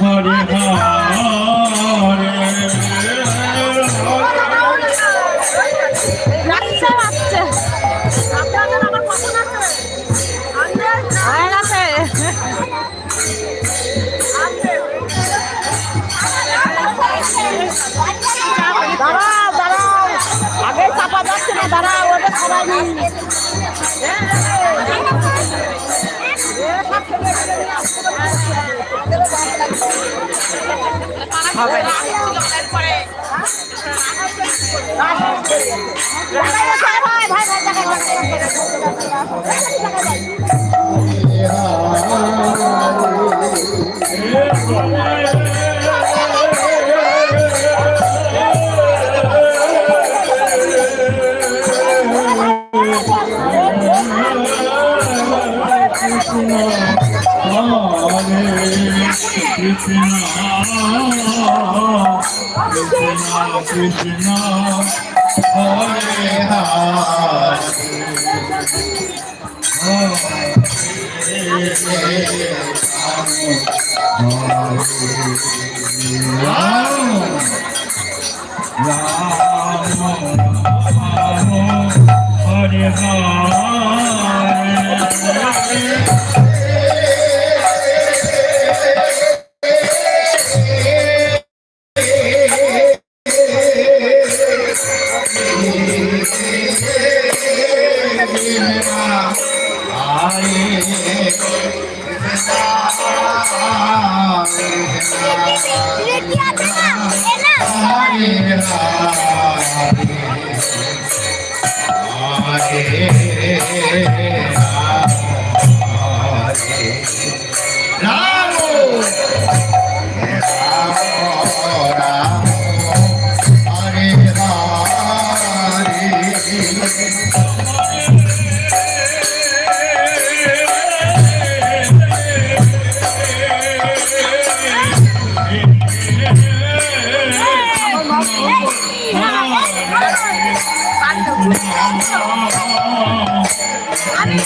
হরে হবে ভাই Krishna Krishna Hare Hare Ram Ram Hare रा আমি